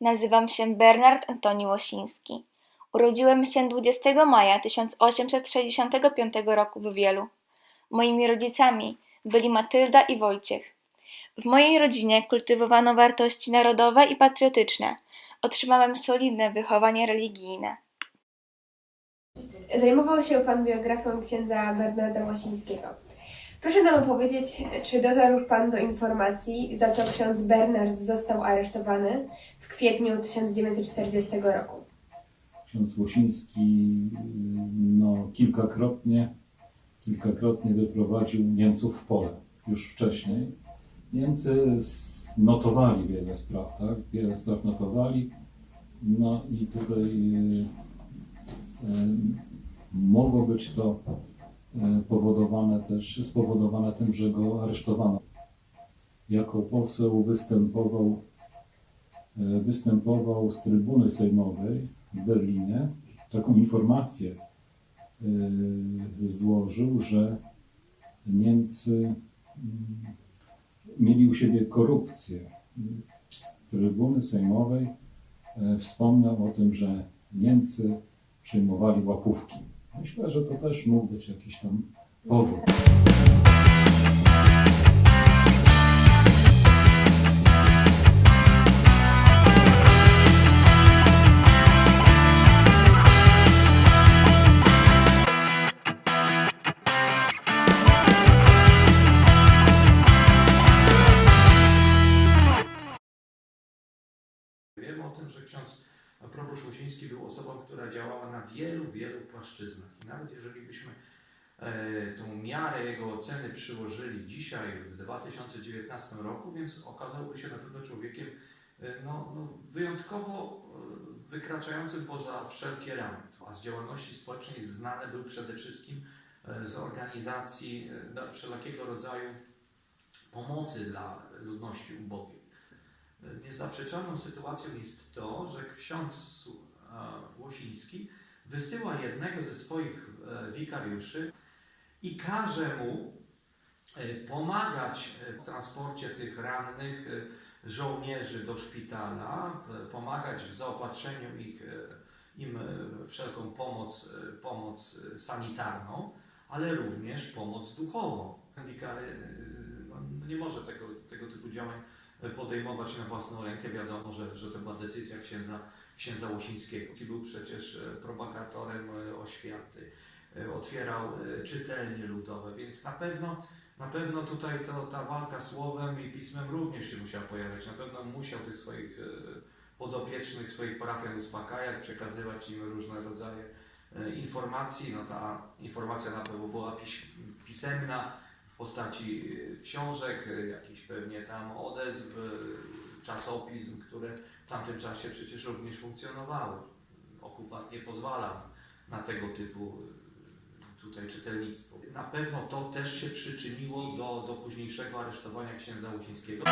Nazywam się Bernard Antoni Łosiński. Urodziłem się 20 maja 1865 roku w Wielu. Moimi rodzicami byli Matylda i Wojciech. W mojej rodzinie kultywowano wartości narodowe i patriotyczne. Otrzymałem solidne wychowanie religijne. Zajmował się Pan biografią księdza Bernarda Łasińskiego. Proszę nam opowiedzieć, czy dotarł Pan do informacji, za co ksiądz Bernard został aresztowany w kwietniu 1940 roku. Ksiądz Łosiński no, kilkakrotnie, kilkakrotnie wyprowadził Niemców w pole już wcześniej. Niemcy notowali wiele spraw, tak? Wiele spraw notowali. No i tutaj e, mogło być to powodowane też, spowodowane tym, że go aresztowano. Jako poseł występował e, występował z trybuny sejmowej w Berlinie. Taką informację e, złożył, że Niemcy mm, mieli u siebie korupcję. Z trybuny sejmowej e, wspomniał o tym, że Niemcy przyjmowali łapówki. Myślę, że to też mógł być jakiś tam powód. Wiemy o tym, że ksiądz proboszcz Łosiński był osobą, która działała na wielu, wielu płaszczyznach. I nawet jeżeli byśmy e, tą miarę jego oceny przyłożyli dzisiaj, w 2019 roku, więc okazałby się na pewno człowiekiem e, no, no, wyjątkowo e, wykraczającym poza wszelkie ramy. A z działalności społecznej znany był przede wszystkim e, z organizacji no, wszelakiego rodzaju pomocy dla ludności ubogiej. Niezaprzeczalną sytuacją jest to, że ksiądz Łosiński wysyła jednego ze swoich e, wikariuszy i każe mu e, pomagać e, w transporcie tych rannych żołnierzy do szpitala, pomagać w zaopatrzeniu ich, im wszelką pomoc, pomoc sanitarną, ale również pomoc duchową. Wikary no, nie może tego, tego typu działań podejmować na własną rękę. Wiadomo, że, że to była decyzja księdza, księdza Łosińskiego. Był przecież e, propagatorem e, oświaty, e, otwierał czytelnie ludowe, więc na pewno, na pewno tutaj to, ta walka słowem i pismem również się musiała pojawiać. Na pewno musiał tych swoich podopiecznych, swoich parafian uspokajać, przekazywać im różne rodzaje informacji. No ta informacja na pewno była pisemna, postaci e, książek, e, jakichś pewnie tam odezw, e, czasopism, które w tamtym czasie przecież również funkcjonowały. Okupant nie pozwalał na tego typu tutaj czytelnictwo. Na pewno to też się przyczyniło do, do późniejszego aresztowania księdza Łuchińskiego.